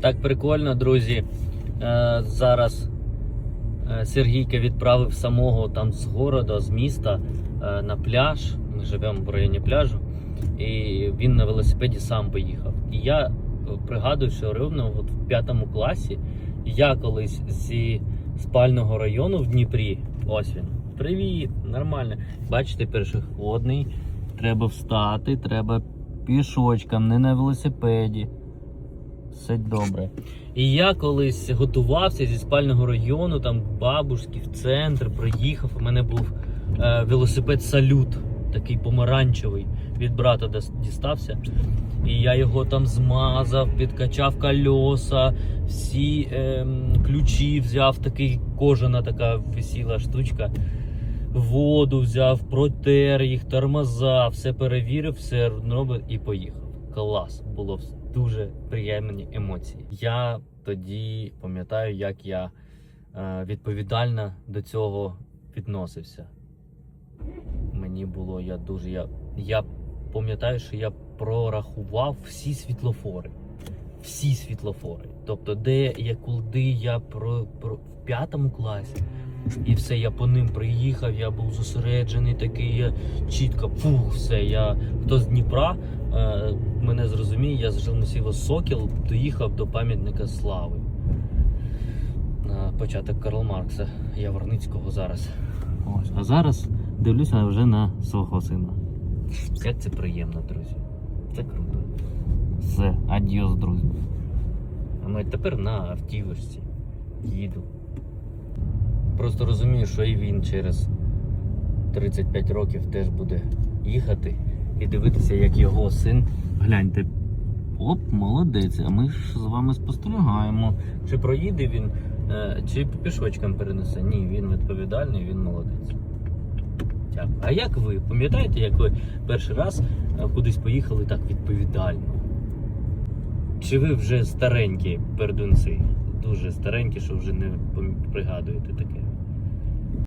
Так прикольно, друзі. Е, зараз е, Сергійка відправив самого там з города, з міста е, на пляж. Ми живемо в районі пляжу. І він на велосипеді сам поїхав. І я пригадую, що рівно от в п'ятому класі я колись зі спального району в Дніпрі. Ось він. Привіт! Нормально. Бачите, першоходний. Треба встати, треба пішочком, не на велосипеді. Все добре. І я колись готувався зі спального району, там бабушки в центр, приїхав. У мене був е, велосипед салют, такий помаранчевий, від брата дістався. І я його там змазав, підкачав кольоса, всі ем, ключі взяв, такий кожана така висіла штучка. Воду взяв, протер їх, тормоза, все перевірив, все робив і поїхав. Клас, було вс- дуже приємні емоції. Я тоді пам'ятаю, як я е, відповідально до цього відносився. Мені було я дуже. Я, я пам'ятаю, що я прорахував всі світлофори. Всі світлофори. Тобто, де я куди я про, про в п'ятому класі. І все, я по ним приїхав, я був зосереджений такий, я чітко фух, все. Я хто з Дніпра мене зрозуміє, я з Жилмасіва Сокіл доїхав до пам'ятника слави. На початок Карла Маркса, Яворницького зараз. Ось. А зараз дивлюся вже на свого сина. Як це приємно, друзі. Це круто. Все, адіос, друзі. А ми тепер на автівочці їду. Просто розумію, що і він через 35 років теж буде їхати і дивитися, як його син. Гляньте. Оп, молодець, а ми ж з вами спостерігаємо. Чи проїде він, е, чи пішочком перенесе. Ні, він відповідальний, він молодець. Дякую. А як ви? Пам'ятаєте, як ви перший раз е, кудись поїхали так відповідально? Чи ви вже старенькі пердунці? Дуже старенькі, що вже не пригадуєте таке?